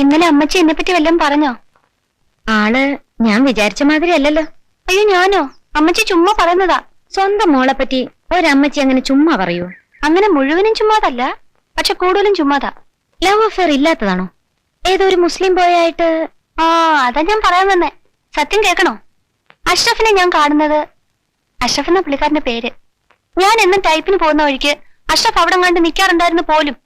ഇന്നലെ അമ്മച്ചി എന്നെ പറ്റി വല്ലതും പറഞ്ഞോ? ആൾ ഞാൻ വിചാരിച്ച മാതിരി അല്ലല്ലോ. അയ്യോ ഞാനോ? അമ്മച്ചി ചുമ്മാ പറയുന്നതാ. സ്വന്തം മോളെ പറ്റി ഒരമ്മച്ചി അങ്ങനെ ചുമ്മാ പറയൂ. അങ്ങനെ മുഴുവനും ചുമ്മാതല്ല പക്ഷെ കൂടുതലും ചുമ്മാതാ. Love affair ഇല്ലാത്തതാണോ? ഏതോ ഒരു മുസ്ലിം ബോയായിട്ട്? ആ അതാ ഞാൻ പറയാൻ വന്നേ. സത്യം കേൾക്കണോ? അഷ്റഫിനെ ഞാൻ കാണുന്നത്. അഷ്റഫ് എന്ന പുള്ളിക്കാരന്റെ പേര്. ഞാൻ എന്നും ടൈപ്പിന് പോകുന്ന വഴിക്ക് അഷ്റഫ് അവിടെ കണ്ട് നിൽക്കാറുണ്ടായിരുന്നു പോലും.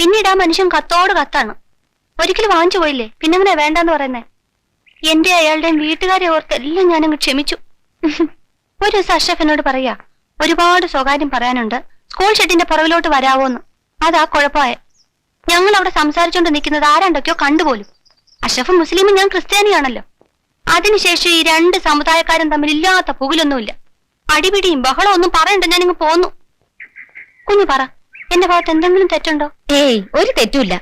പിന്നീട് ആ മനുഷ്യൻ കത്തോട് കത്താണ്. ഒരിക്കലും വാങ്ങിച്ചു പോയില്ലേ? പിന്നെങ്ങനെ വേണ്ടെന്ന് പറയുന്നേ? എന്റെ അയാളുടെയും വീട്ടുകാരെ ഓർത്ത് എല്ലാം ഞാനങ്ങ് ക്ഷമിച്ചു. ഒരു ദിവസം അഷ്റഫിനോട് പറയാ ഒരുപാട് സ്വകാര്യം പറയാനുണ്ട്. സ്കൂൾ ഷെഡിന്റെ പുറകിലോട്ട് വരാവോന്ന്. അതാ കുഴപ്പമായ. ഞങ്ങൾ അവിടെ സംസാരിച്ചുകൊണ്ട് നിൽക്കുന്നത് ആരാണ്ടൊക്കെയോ കണ്ടുപോലും. അഷ്റഫ് മുസ്ലിമും ഞാൻ ക്രിസ്ത്യാനിയാണല്ലോ. അതിനുശേഷം ഈ രണ്ട് സമുദായക്കാരും തമ്മിൽ ഇല്ലാത്ത പുകിലൊന്നുമില്ല. അടിപിടിയും ബഹളവും ഒന്നും പറയണ്ട ഞാനിങ്ങ് പോന്നു. കുഞ്ഞു പറ. എന്റെ ഭാഗത്ത് എന്തെങ്കിലും തെറ്റുണ്ടോ? ഏയ് ഒരു തെറ്റുമില്ല.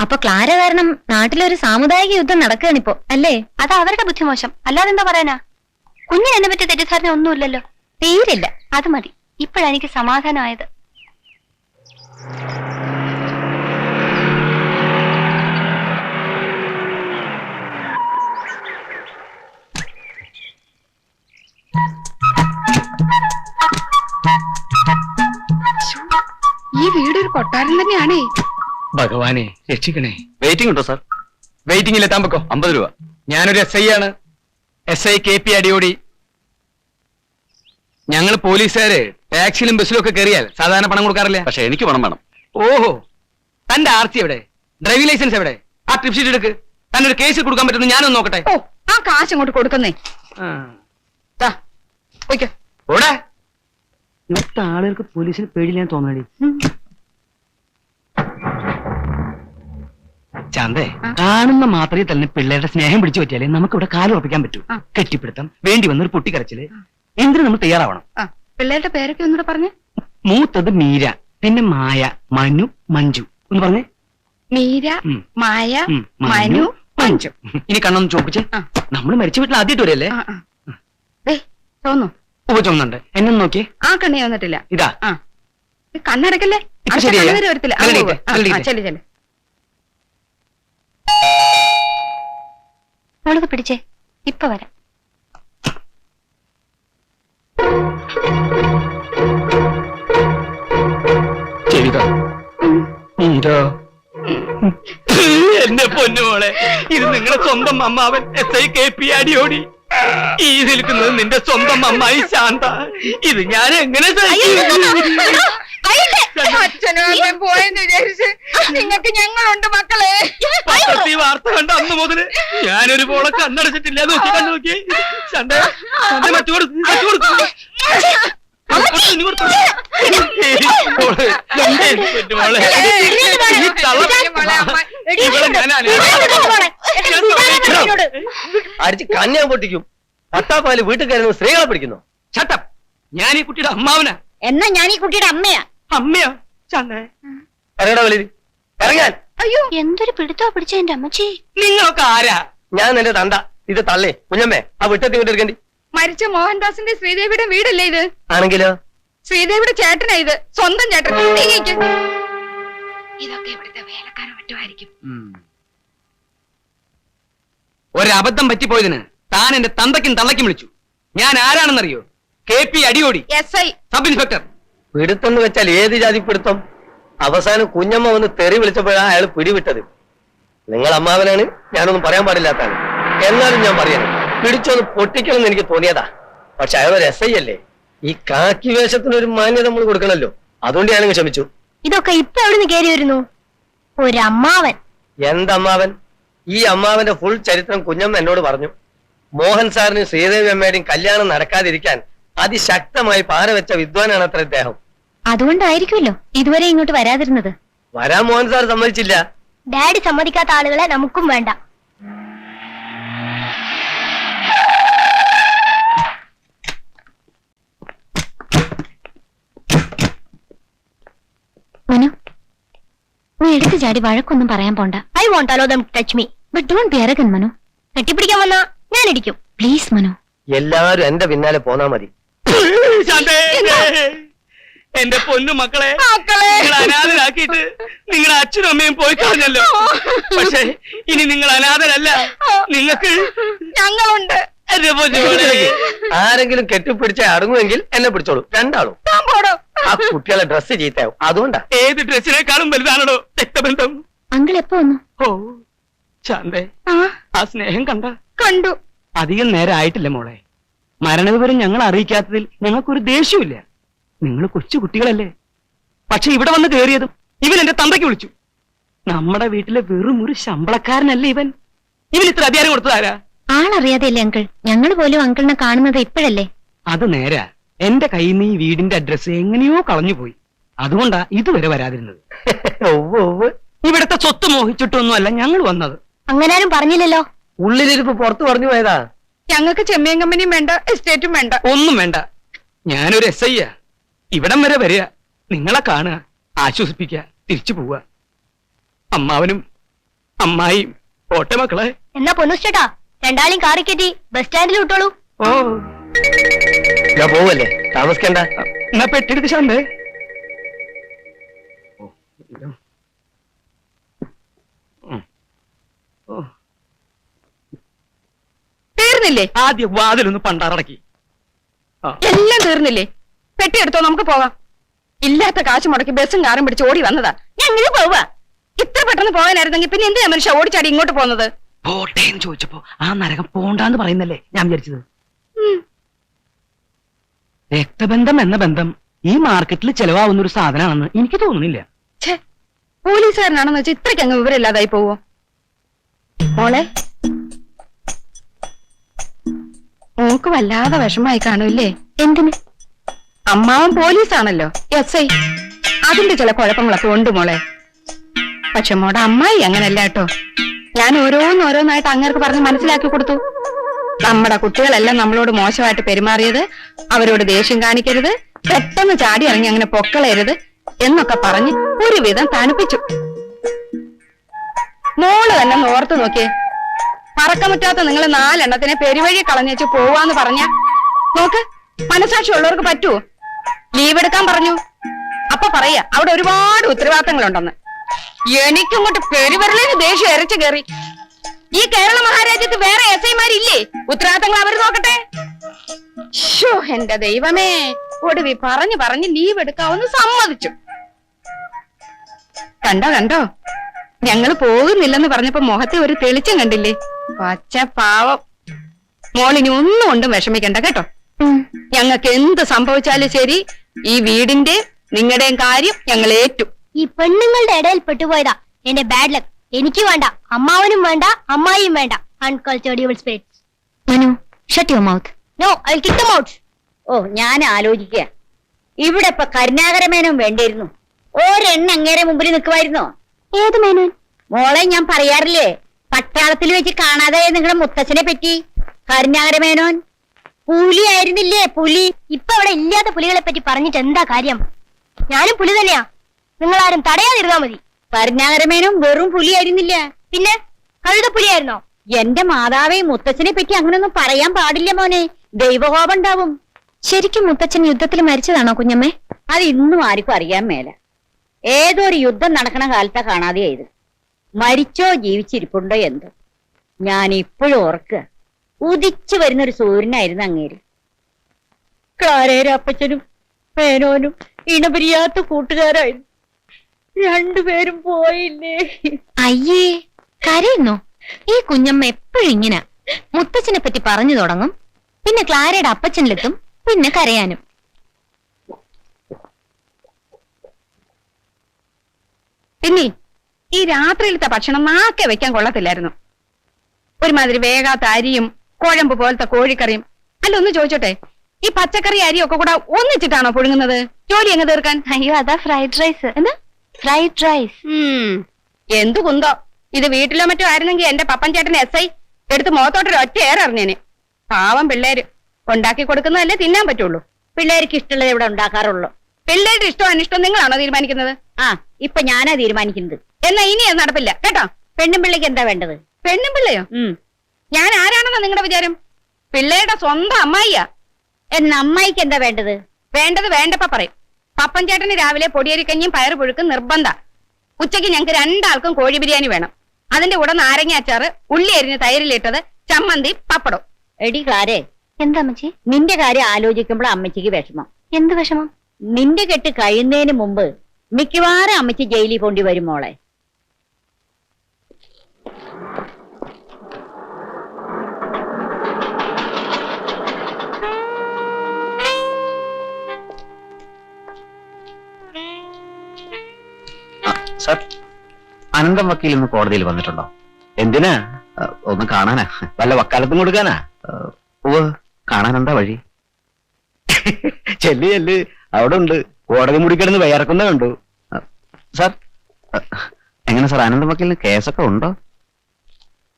അപ്പൊ ക്ലാര കാരണം നാട്ടിലൊരു സാമുദായിക യുദ്ധം നടക്കുകയാണിപ്പോ അല്ലേ? അത് അവരുടെ ബുദ്ധിമോശം അല്ലാതെ എന്താ പറയാനാ? കുഞ്ഞിന് എന്നെ പറ്റിയ തെറ്റിദ്ധാരണ ഒന്നുമില്ലല്ലോ. തീരില്ല. അത് മതി. ഇപ്പോഴാ എനിക്ക് സമാധാനമായത്. ഈ വീട് ഒരു കൊട്ടാരം തന്നെയാണേ. ഭഗവാനെ രക്ഷിക്കണേ. വെയിറ്റിംഗ് ഉണ്ടോ സാർ വെയിറ്റിംഗിൽ എത്താൻ പൊക്കോ. അമ്പത് രൂപ. ഞാനൊരു എസ് ഐ ആണ്. S I K P Adiyodi ഞങ്ങൾ പോലീസുകാര് ടാക്സിയിലും ബസ്സിലും ഒക്കെ കയറിയാൽ സാധാരണ പണം കൊടുക്കാറില്ല? പക്ഷെ എനിക്ക് പണം വേണം. ഓഹോ. തന്റെ ആർ സി എവിടെ? ഡ്രൈവിംഗ് ലൈസൻസ് എവിടെ? ആ ട്രിപ്പ് ഷീറ്റ് എടുക്ക്. തന്നെ ഒരു കേസ് കൊടുക്കാൻ പറ്റുന്ന ഞാനൊന്ന് നോക്കട്ടെ. ഓ ആ കാശ് അങ്ങോട്ട് കൊടുക്കുന്നേ. ഓടെ. ഇന്നത്തെ ആളുകൾക്ക് പോലീസിന് പേടിയില്ലാൻ തോന്നണി ചാന്തേ. കാണുന്ന മാത്രമേ തന്നെ പിള്ളേരുടെ സ്നേഹം പിടിച്ചു പറ്റിയാലേ നമുക്ക് ഇവിടെ കാലം ഉറപ്പിക്കാൻ പറ്റൂ. കെട്ടിപ്പിടുത്തം വേണ്ടി വന്നൊരു പൊട്ടിക്കരച്ചിൽ. എന്തിനു നമ്മൾ തയ്യാറാവണം? പിള്ളേരുടെ പേരൊക്കെ ഒന്നുകൂടെ പറഞ്ഞേ. മൂത്തത് മീര പിന്നെ മായ മനു മഞ്ജു. ഒന്ന് പറഞ്ഞേ. മീര മായ മനു മഞ്ജു. ഇനി കണ്ണൊന്ന് ചോദിച്ചേ നമ്മൾ നമ്മൾ മരിച്ച വീട്ടിൽ ആദ്യമായിട്ട് വരല്ലേ തോന്നു. ഉപ്പ ചുമന്നുണ്ട് എന്നെ നോക്കി. ആ കണ്ണി വന്നിട്ടില്ല. ഇതാ. ആ. കണ്ണടക്കല്ലേ? ഇപ്പൊ അടുത്ത ശരിയായോ? കണ്ണുനീര് വരത്തില്ല. ആ, മെലഡി ഉവ്വ്. ആ, മെലഡി ആ, ചെല്ല് ചെല്ല്. മോളത് പിടിച്ചേ. ഇപ്പൊ വരാം. ചെയ്തോ. എന്റെ പൊന്നുമോളെ ഇത് നിങ്ങളെ സ്വന്തം അമ്മാവൻ S I K P Adiyodi ഈ നിൽക്കുന്നത് നിന്റെ സ്വന്തം അമ്മായി ശാന്ത. ഇത് ഞാൻ എങ്ങനെ? അച്ഛനും അമ്മയും പോയെന്ന് വിചാരിച്ച് നിങ്ങൾക്ക് ഞങ്ങളുണ്ട് മക്കളെ. പത്രത്തിൽ വാർത്ത കണ്ട അന്ന് മുതൽ ഞാനൊരു പോളെ കണ്ണടച്ചിട്ടില്ല. നോക്കി കണ്ടു നോക്കി. മറ്റു മറ്റു. മോളെ, എന്റെ പൊന്നുമോളെ, ഈ തള്ള- ഇവളെ ഞാൻ അടിച്ച് കന്യാൻ പൊട്ടിക്കും. പട്ടാപ്പാൽ വീട്ടിൽ കയറുന്ന സ്ത്രീകളെ പിടിക്കുന്നു. ചട്ടം ഞാൻ ഈ കുട്ടിയുടെ അമ്മാവനാ. എന്നാ ഞാൻ ഈ കുട്ടിയുടെ അമ്മയാ? അമ്മയോ? ചന്നേ പറയടാ ഇറങ്ങാൻ. അയ്യോ എന്തൊരു പിടുത്തോ പിടിച്ച എന്റെ അമ്മച്ചി. നിങ്ങളൊക്കെ ആരാ? ഞാൻ എന്റെ തണ്ട ഇത് തള്ളേ. കുഞ്ഞമ്മേ ആ വിട്ടത്തി വിട്ടെടുക്കണ്ടി മരിച്ച മോഹൻദാസിന്റെ ശ്രീദേവിയുടെ വീടല്ലേ ഇത്? ആണെങ്കിലോ? ശ്രീദേവിയുടെ ചേട്ടനാ ഇത്. സ്വന്തം ചേട്ടൻ. ഇതൊക്കെ ഇവിടുത്തെ വേലക്കാരൻ മറ്റുമായിരിക്കും ഒരബദ്ധം പറ്റിപ്പോയതിന് താൻ എന്റെ തന്തയ്ക്കും തള്ളയ്ക്കും വിളിച്ചു. ഞാൻ ആരാണെന്നറിയോ? K P Adiyodi. S I sub inspector. പിടുത്തെന്ന് വെച്ചാൽ ഏത് ജാതി പിടുത്തം? അവസാനം കുഞ്ഞമ്മ വന്ന് തെറി വിളിച്ചപ്പോഴാണ് അയാൾ പിടിവിട്ടത്. നിങ്ങൾ അമ്മാവനാണ് ഞാനൊന്നും പറയാൻ പാടില്ലാത്താണ് എന്നാലും ഞാൻ പറയാം പിടിച്ചൊന്ന് പൊട്ടിക്കണം എന്ന് എനിക്ക് തോന്നിയതാ. പക്ഷെ അയാൾ ഒരു എസ് ഐ അല്ലേ? ഈ കാക്കി വേഷത്തിന് ഒരു മാന്യത നമ്മൾ കൊടുക്കണല്ലോ അതുകൊണ്ട് ഞാനങ്ങ് ക്ഷമിച്ചു. ഇതൊക്കെ ഇപ്പൊ എവിടുന്ന് കയറി വരുന്നു? ഒരമ്മാവൻ. എന്തമ്മാവൻ? ഈ അമ്മാവന്റെ ഫുൾ ചരിത്രം കുഞ്ഞമ്മ എന്നോട് പറഞ്ഞു. മോഹൻ സാറിനും ശ്രീദേവി അമ്മയുടെയും കല്യാണം നടക്കാതിരിക്കാൻ അതിശക്തമായി പാറ വെച്ച വിദ്വാനാണ് അത്ര ഇദ്ദേഹം. അതുകൊണ്ടായിരിക്കുമല്ലോ ഇതുവരെ ഇങ്ങോട്ട് വരാതിരുന്നത്. വരാൻ മോഹൻ സാർ സമ്മതിച്ചില്ല. ഡാഡി സമ്മതിക്കാത്ത ആളുകളെ നമുക്കും വേണ്ട. എടുത്തു ചാടി വഴക്കൊന്നും പറയാൻ പോണ്ട. I won't allow them touch me but don't be arrogant Manu. കെട്ടിപ്പിടിക്കാൻ വന്നാ ഞാൻ ഇടിക്കും. പ്ലീസ് മനു. എല്ലാവരും എന്റെ പിന്നാലെ പോന്നാ മതി. ശാന്തേ. എന്റെ പൊന്നു മക്കളെ മക്കളെ. നിങ്ങൾ അനാഥരാക്കിയിട്ട് നിങ്ങളുടെ അച്ഛനും അമ്മയും പോയി കളഞ്ഞല്ലോ. പക്ഷെ ഇനി നിങ്ങൾ അനാഥരല്ല. നിങ്ങൾക്ക് ഞങ്ങളുണ്ട്. ആരെങ്കിലും കെട്ടിപ്പിടിച്ച അടങ്ങുമെങ്കിൽ എന്നെ പിടിച്ചോളൂ. രണ്ടാളും. ആ കുട്ടികളെ ഡ്രസ് ചീത്തയാവും അതുകൊണ്ടാ. ഏത് ഡ്രസ്സിനേക്കാളും വലുതാണോ രക്തബന്ധം. അങ്കിൾ എപ്പോ വന്നു? ഓ ചാന്തേ. ആ. ആ സ്നേഹം കണ്ട. കണ്ടു. അധികം നേരം ആയിട്ടില്ല മോളെ മരണവിവരം ഞങ്ങൾ അറിയിക്കാത്തതിൽ ഞങ്ങൾക്കൊരു ദേഷ്യമില്ല നിങ്ങൾ കൊച്ചു കുട്ടികളല്ലേ. പക്ഷെ ഇവിടെ വന്ന് കയറിയതും ഇവൻ എന്റെ തന്തയ്ക്ക് വിളിച്ചു. നമ്മുടെ വീട്ടിലെ വെറും ഒരു ശമ്പളക്കാരനല്ലേ ഇവൻ. ഇവൻ ഇത്ര അധികാരം കൊടുത്തതാരാ? ആളറിയാതെയല്ലേ അങ്കിൾ? ഞങ്ങൾ പോലും അങ്കിളിനെ കാണുന്നത് ഇപ്പോഴല്ലേ? അത് നേരാ. എന്റെ കയ്യിൽ നിന്ന് ഈ വീടിന്റെ അഡ്രസ് എങ്ങനെയോ കളഞ്ഞു പോയി. അതുകൊണ്ടാ ഇതുവരെ വരാതിരുന്നത്. ഒവ് ഒവ് ഇവിടുത്തെ സ്വത്ത് മോഹിച്ചിട്ടൊന്നുമല്ല ഞങ്ങൾ വന്നത്. അങ്ങനാരും പറഞ്ഞില്ലല്ലോ. ഉള്ളിലിരുപ്പ് പുറത്തു പറഞ്ഞു പോയതാ? ഞങ്ങൾക്ക് ചെമ്മീൻ കമ്പനിയും വേണ്ട എസ്റ്റേറ്റും വേണ്ട. ഒന്നും വേണ്ട. ഞാനൊരു എസ് ഐ ഇവിടം വരെ വരിക. നിങ്ങളെ കാണുക ആശ്വസിപ്പിക്കുക തിരിച്ചു പോവുക. അമ്മാവനും അമ്മായിയും പോട്ടെ മക്കളെ എന്നാ പൊന്നുശ്ചേട്ടാ രണ്ടാളും കാറി കയറ്റി ബസ് സ്റ്റാൻഡിൽ വിട്ടോളൂ. ഓ. ഞാൻ പോവല്ലേ? താമസിക്കണ്ട. എന്നാ പെട്ടെടുത്ത് ശാന്തേ. തീർന്നില്ലേ? ആദ്യം വാതിലൊന്ന് പണ്ടാറടക്കി. എല്ലാം തീർന്നില്ലേ? പെട്ടി എടുത്തോ നമുക്ക് പോവാം. ഇല്ലാത്ത കാശ് മുടക്കി ബസ്സും കാറും പിടിച്ച് ഓടി വന്നതാ. ഞങ്ങൾ പോവാ ഇത്ര പെട്ടെന്ന് പോകാനായിരുന്നെങ്കിൽ പിന്നെ എന്തിനാ മനുഷ്യ ഓടിച്ചാടി ഇങ്ങോട്ട് പോകുന്നത്? പോട്ടെ എന്ന് ചോദിച്ചപ്പോ ആ നരകം പോണ്ടാന്ന് പറയുന്നല്ലേ ഞാൻ വിചാരിച്ചത്. രക്തബന്ധം എന്ന ബന്ധം ഈ മാർക്കറ്റിൽ ചെലവാകുന്ന ഒരു സാധനമാണെന്ന് എനിക്ക് തോന്നുന്നില്ല. പോലീസുകാരനാണെന്ന് വെച്ചാൽ ഇത്രയ്ക്ക് അങ്ങ് വിവരമില്ലാതായി പോവോ? മോളെ മോക്ക് വല്ലാതെ വിഷമായി കാണൂല്ലേ എന്തിന്? അമ്മാവൻ പോലീസാണല്ലോ എസ് ഐ. അതിന്റെ ചില കുഴപ്പങ്ങളൊക്കെ ഉണ്ട് മോളെ. പക്ഷെ മോടെ അമ്മായി അങ്ങനല്ല കേട്ടോ. ഞാൻ ഓരോന്നോരോന്നായിട്ട് അങ്ങേർക്ക് പറഞ്ഞ് മനസ്സിലാക്കി കൊടുത്തു. നമ്മുടെ കുട്ടികളെല്ലാം നമ്മളോട് മോശമായിട്ട് പെരുമാറിയത് അവരോട് ദേഷ്യം കാണിക്കരുത് പെട്ടെന്ന് ചാടി ഇറങ്ങി അങ്ങനെ പൊക്കളയരുത് എന്നൊക്കെ പറഞ്ഞ് ഒരുവിധം തണുപ്പിച്ചു. മോൾ തന്നെ ഓർത്തു ഓർത്ത് നോക്കിയേ. പറക്കമുറ്റാത്ത നിങ്ങൾ നാലെണ്ണത്തിനെ പെരുവഴി കളഞ്ഞേച്ച് പോവാന്ന് പറഞ്ഞ നോക്ക് മനസാക്ഷി ഉള്ളവർക്ക് പറ്റുമോ ലീവ് എടുക്കാൻ പറഞ്ഞു. അപ്പൊ പറയാ അവിടെ ഒരുപാട് ഉത്തരവാദിത്തങ്ങളുണ്ടെന്ന്. എനിക്കങ്ങോട്ട് പെരുവരലിന് ദേഷ്യം ഇരച്ചു കയറി. ഈ കേരള മഹാരാജ്യത്ത് വേറെ എസ് ഐമാരില്ലേ? ഉത്തരവാദിത്തങ്ങൾ അവർ നോക്കട്ടെ. ഷോ എന്റെ ദൈവമേ. ഒടുവി പറഞ്ഞു പറഞ്ഞ് ലീവ് എടുക്കാവുന്ന സമ്മതിച്ചു. കണ്ടോ കണ്ടോ? ഞങ്ങൾ പോകുന്നില്ലെന്ന് പറഞ്ഞപ്പോ മുഖത്തെ ഒരു തെളിച്ചം കണ്ടില്ലേ? പച്ച പാവം. മോളിനി ഒന്നും കൊണ്ടും വിഷമിക്കണ്ട കേട്ടോ. ഞങ്ങൾക്ക് എന്ത് സംഭവിച്ചാലും ശരി ഈ വീടിന്റെ നിങ്ങളുടെയും കാര്യം ഞങ്ങൾ ഏറ്റു. ഈ പെണ്ണുങ്ങളുടെ ഇടയിൽ പെട്ടുപോയതാ എന്റെ ബാഡ് ലക്ക് എനിക്ക് വേണ്ട. അമ്മാവനും വേണ്ട അമ്മായിയും വേണ്ട. Uncultured spirits Manu shut your mouth no I kick them out ഓ ഞാൻ ആലോചിക്കുക. ഇവിടെ ഇപ്പൊ കരുണാകരമേനും വേണ്ടിയിരുന്നു. ഒരെണ്ണ അങ്ങേരെ മുമ്പിൽ നിൽക്കുമായിരുന്നോ? ഏത് മേനോൻ? മോളെ ഞാൻ പറയാറില്ലേ? പട്ടാളത്തിൽ വെച്ച് കാണാതെ നിങ്ങളുടെ മുത്തച്ഛനെ പറ്റി. കരുണാകരമേനോൻ പുലി ആയിരുന്നില്ലേ പുലി? ഇപ്പൊ അവിടെ ഇല്ലാത്ത പുലികളെ പറ്റി പറഞ്ഞിട്ട് എന്താ കാര്യം? ഞാനും പുലി തന്നെയാ. നിങ്ങളാരും തടയാതിരുന്നാ മതി. കരുണാകരമേനോൻ വെറും പുലിയായിരുന്നില്ല. പിന്നെ കഴുത പുലിയായിരുന്നോ? എന്റെ മാതാവേ മുത്തച്ഛനെ പറ്റി അങ്ങനൊന്നും പറയാൻ പാടില്ല മോനെ. ദൈവകോപം ഉണ്ടാവും. ശരിക്കും മുത്തച്ഛൻ യുദ്ധത്തിൽ മരിച്ചതാണോ കുഞ്ഞമ്മേ? അത് ഇന്നും ആർക്കും അറിയാൻ മേല. ഏതോ ഒരു യുദ്ധം നടക്കണ കാലത്താ കാണാതെയായത് മരിച്ചോ ജീവിച്ചിരിപ്പുണ്ടോ എന്തോ? ഞാൻ ഇപ്പോഴും ഓർക്കുക. ഉദിച്ചു വരുന്ന ഒരു സൂര്യനായിരുന്നു അങ്ങേര്. ക്ലാരേര അപ്പച്ചനും മേനോനും ഇണപിരിയാത്ത കൂട്ടുകാരായിരുന്നു. രണ്ടുപേരും പോയില്ലേ? അയ്യേ കരയുന്നു? ഈ കുഞ്ഞമ്മ എപ്പോഴും ഇങ്ങനെ. മുത്തച്ഛനെ പറ്റി പറഞ്ഞു തുടങ്ങും. പിന്നെ ക്ലാരയുടെ അപ്പച്ചനിലെത്തും. പിന്നെ കരയാനും. പിന്നെ ഈ രാത്രിയിലത്തെ ഭക്ഷണം നാക്കെ വെക്കാൻ കൊള്ളത്തില്ലായിരുന്നു? ഒരുമാതിരി വേഗാത്ത അരിയും കുഴമ്പ് പോലത്തെ കോഴിക്കറിയും. അല്ല ഒന്ന് ചോദിച്ചോട്ടെ. ഈ പച്ചക്കറി അരിയൊക്കെ ഒക്കെ കൂടെ ഒന്നിച്ചിട്ടാണോ പുഴുങ്ങുന്നത്? ജോലി എങ്ങ് തീർക്കാൻ? അയ്യോ അതാ ഫ്രൈഡ് റൈസ് എന്താ? Fried rice. എന്തു കുന്തോ? ഇത് വീട്ടിലോ മറ്റോ ആയിരുന്നെങ്കിൽ എന്റെ പപ്പൻ ചേട്ടൻ എസ് ഐ എടുത്ത് മുഖത്തോട്ടൊരു ഒറ്റ ഏറിഞ്ഞേനെ പാവം പിള്ളേര്. ഉണ്ടാക്കി കൊടുക്കുന്നതല്ലേ തിന്നാൻ പറ്റുള്ളൂ. പിള്ളേർക്ക് ഇഷ്ടമുള്ളത് ഇവിടെ ഉണ്ടാക്കാറുള്ളൂ. പിള്ളേരുടെ ഇഷ്ടം അനിഷ്ടം നിങ്ങളാണോ തീരുമാനിക്കുന്നത്? ആ ഇപ്പൊ ഞാനാ തീരുമാനിക്കുന്നത്. എന്നാ ഇനി അത് നടപ്പില്ല. കേട്ടോ? പെണ്ണും പിള്ളക്ക് എന്താ വേണ്ടത്? പെണ്ണും പിള്ളയോ? ഞാൻ ആരാണെന്നാ നിങ്ങളുടെ വിചാരം? പിള്ളേരുടെ സ്വന്തം അമ്മായിയാ. എന്നാ അമ്മായിക്ക് എന്താ വേണ്ടത്? വേണ്ടത് വേണ്ടപ്പ പറയും. പപ്പൻ ചേട്ടന് രാവിലെ പൊടിയരിക്കഞ്ഞിയും പയറ് പുഴുക്കും നിർബന്ധ. ഉച്ചയ്ക്ക് ഞങ്ങൾക്ക് രണ്ടാൾക്കും കോഴി ബിരിയാണി വേണം. അതിന്റെ കൂടെ നാരങ്ങ അച്ചാറ് ഉള്ളി അരിഞ്ഞ് തൈരിലിട്ടത് ചമ്മന്തി പപ്പടം എടി ക്ലാരെ എന്താ അമ്മച്ചി? നിന്റെ കാര്യം ആലോചിക്കുമ്പോൾ അമ്മച്ചിക്ക് വിഷമം. എന്ത് വിഷമം? നിന്റെ കെട്ട് കഴിയുന്നതിന് മുമ്പ് മിക്കവാറും അമ്മച്ചി ജയിലിൽ പോണ്ടി വരും മോളെ. സർ അനന്തം വക്കീൽ ഇന്ന് കോടതിയിൽ വന്നിട്ടുണ്ടോ? എന്തിനാ? ഒന്ന് കാണാനാ. വല്ല വക്കാലത്തും കൊടുക്കാനാ? ഓ കാണാനെന്താ വഴി? ചെല്ലു ചെല്ല്. അവിടെ ഉണ്ട്. കോടതി മുടിക്കിടന്ന് വയറക്കുന്ന കണ്ടു. സാർ എങ്ങനെ സാർ അനന്തം വക്കീലിന് കേസൊക്കെ ഉണ്ടോ?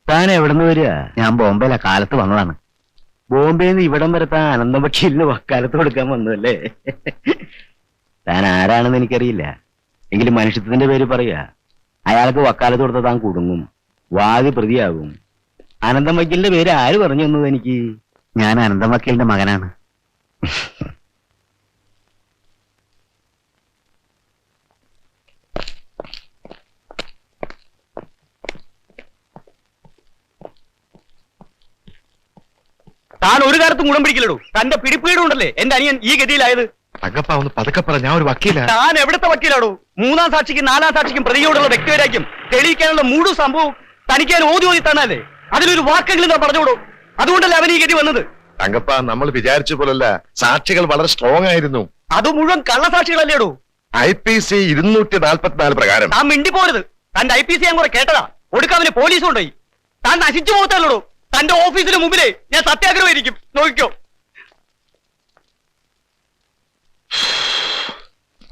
താൻ എവിടുന്ന് വരിക? ഞാൻ ബോംബെയിലെ കാലത്ത് വന്നതാണ്. ബോംബെയിൽ നിന്ന് ഇവിടം വരെ താൻ അനന്തം വക്കീലിന് വക്കാലത്ത് കൊടുക്കാൻ വന്നു അല്ലേ താൻ ആരാണെന്ന് എനിക്കറിയില്ല. എങ്കിലും മനുഷ്യത്വത്തിന്റെ പേര് പറയാ. അയാൾക്ക് വക്കാലത്ത് കൊടുത്ത താൻ കുടുങ്ങും. വാതി പ്രതിയാകും. അനന്തം വക്കീലിന്റെ പേര് ആര് പറഞ്ഞു തന്നത് എനിക്ക്? ഞാൻ അനന്തം വക്കീലിന്റെ മകനാണ്. താൻ ഒരു കാലത്തും ഗുണം പിടിക്കില്ലടൂ. തന്റെ പിടിപ്പീടുണ്ടല്ലേ? എന്റെ അനിയൻ ഈ ഗതിയിലായത്. തങ്കപ്പ ഒന്ന് പതുക്കെ പറ ഞാൻ ഒരു വക്കീല. ഞാൻ എവിടത്തെ വക്കീലാടോ? മൂന്നാം സാക്ഷിക്കും നാലാം സാക്ഷിക്കും പ്രതിയോടുള്ള വ്യക്തിവൈരാഗ്യം തെളിയിക്കാനുള്ള മുഴുവൻ സംഭവം തനിക്ക് ഞാൻ ഓതി ഓതി തന്നാലേ. അതിലൊരു വാക്കെങ്കിലും ഞാൻ പറഞ്ഞോടും അതുകൊണ്ടല്ലേ അവൻ ഈ ഗതി വന്നത്? തങ്കപ്പ നമ്മൾ വിചാരിച്ച പോലല്ല. സാക്ഷികൾ വളരെ സ്ട്രോങ് ആയിരുന്നു. അത് മുഴുവൻ കള്ളസാക്ഷികളല്ലേടോ? ഐ പി സി ഇരുന്നൂറ്റി നാൽപ്പത്തിനാല് പ്രകാരം. താൻ മിണ്ടി പോരുത് തന്റെ ഐ പി സി ഞാൻ കുറെ കേട്ടതാ. ഒടുക്കാവിന് പോലീസ് കൊണ്ടുപോയി താൻ നശിച്ചു പോകത്തല്ലോ തന്റെ ഓഫീസിന് മുമ്പിലേ ഞാൻ സത്യാഗ്രഹമായിരിക്കും. നോക്കിക്കോ.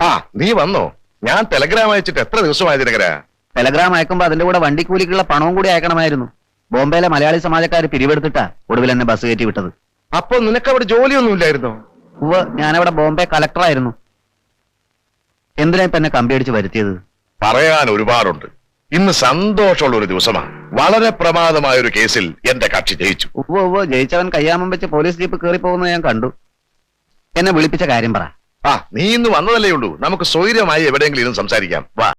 ആ നീ വന്നോ. ഞാൻ ടെലഗ്രാം അയച്ചിട്ട് എത്ര ദിവസമായി ദിനകര? ടെലഗ്രാം അയക്കുമ്പോ അതിന്റെ കൂടെ വണ്ടിക്കൂലിക്കുള്ള പണവും കൂടി അയക്കണമായിരുന്നു. ബോംബെയിലെ മലയാളി സമാജക്കാർ പിരിവെടുത്തിട്ടാ ഒടുവിൽ എന്നെ ബസ് കയറ്റി വിട്ടത്. അപ്പൊ നിനക്ക് അവിടെ ജോലിയൊന്നും ഇല്ലായിരുന്നോ? ഉവ്വ് ഞാനവിടെ ബോംബെ കളക്ടറായിരുന്നു എന്തിനാ ഇപ്പൊ എന്നെ കമ്പി അടിച്ച് വരുത്തിയത്? പറയാൻ ഒരുപാടുണ്ട്. ഇന്ന് സന്തോഷമുള്ള ഒരു ദിവസമാണ്. വളരെ പ്രമാദമായ ഒരു കേസിൽ എന്റെ കക്ഷി ജയിച്ചു. ഉവ്വ് ഉവ്വ് ജയിച്ചവൻ കയ്യാമം വെച്ച് പോലീസ് ജീപ്പ് കയറി പോകുന്നത് ഞാൻ കണ്ടു. എന്നെ വിളിപ്പിച്ച കാര്യം പറ. ആ നീ ഇന്ന് വന്നതല്ലേ ഉള്ളൂ. നമുക്ക് സ്വൈര്യമായി എവിടെയെങ്കിലും ഇരുന്ന് സംസാരിക്കാം. വാ.